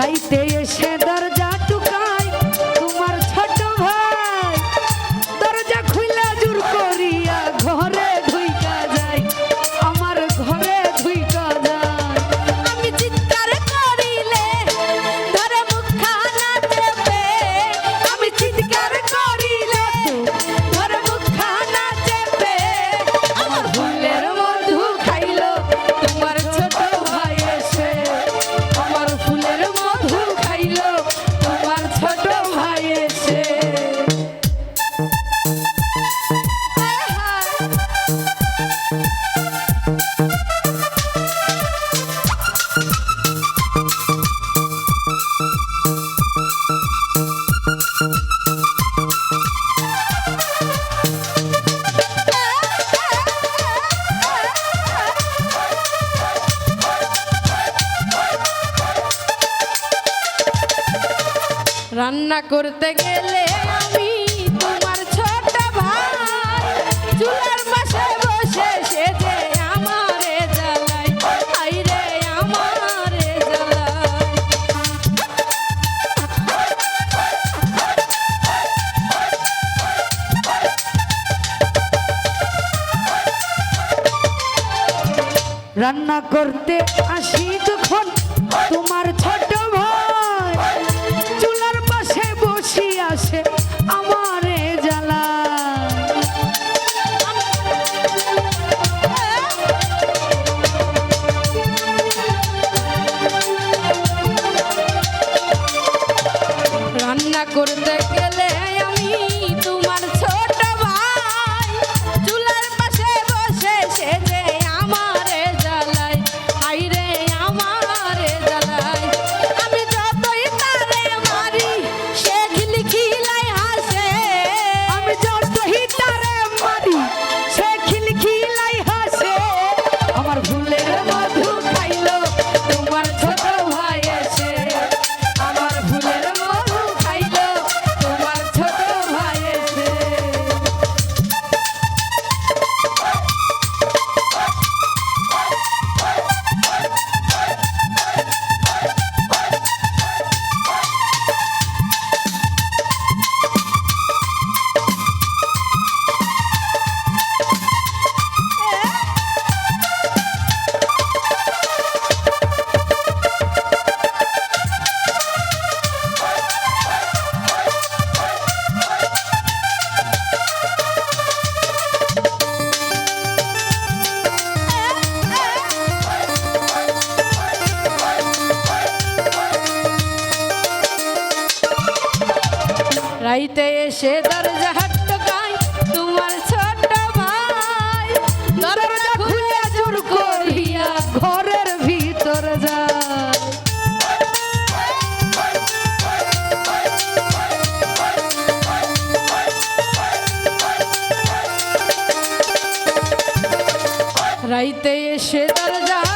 right there. করতে গেলে আমি তোমার ছোট ভাই। চুলার পাশে বসে সেজে আমারে জ্বালাই হাই রে আমারে জ্বালাই রান্না করতে আসি যখন তোমার ছোট করতে রাইতে এসে দরজা হাটকাই তোমার ছোট ভাই দরজা খুলে জোর করিয়া ঘরের ভিতর যায়। রাইতে এসে দরজা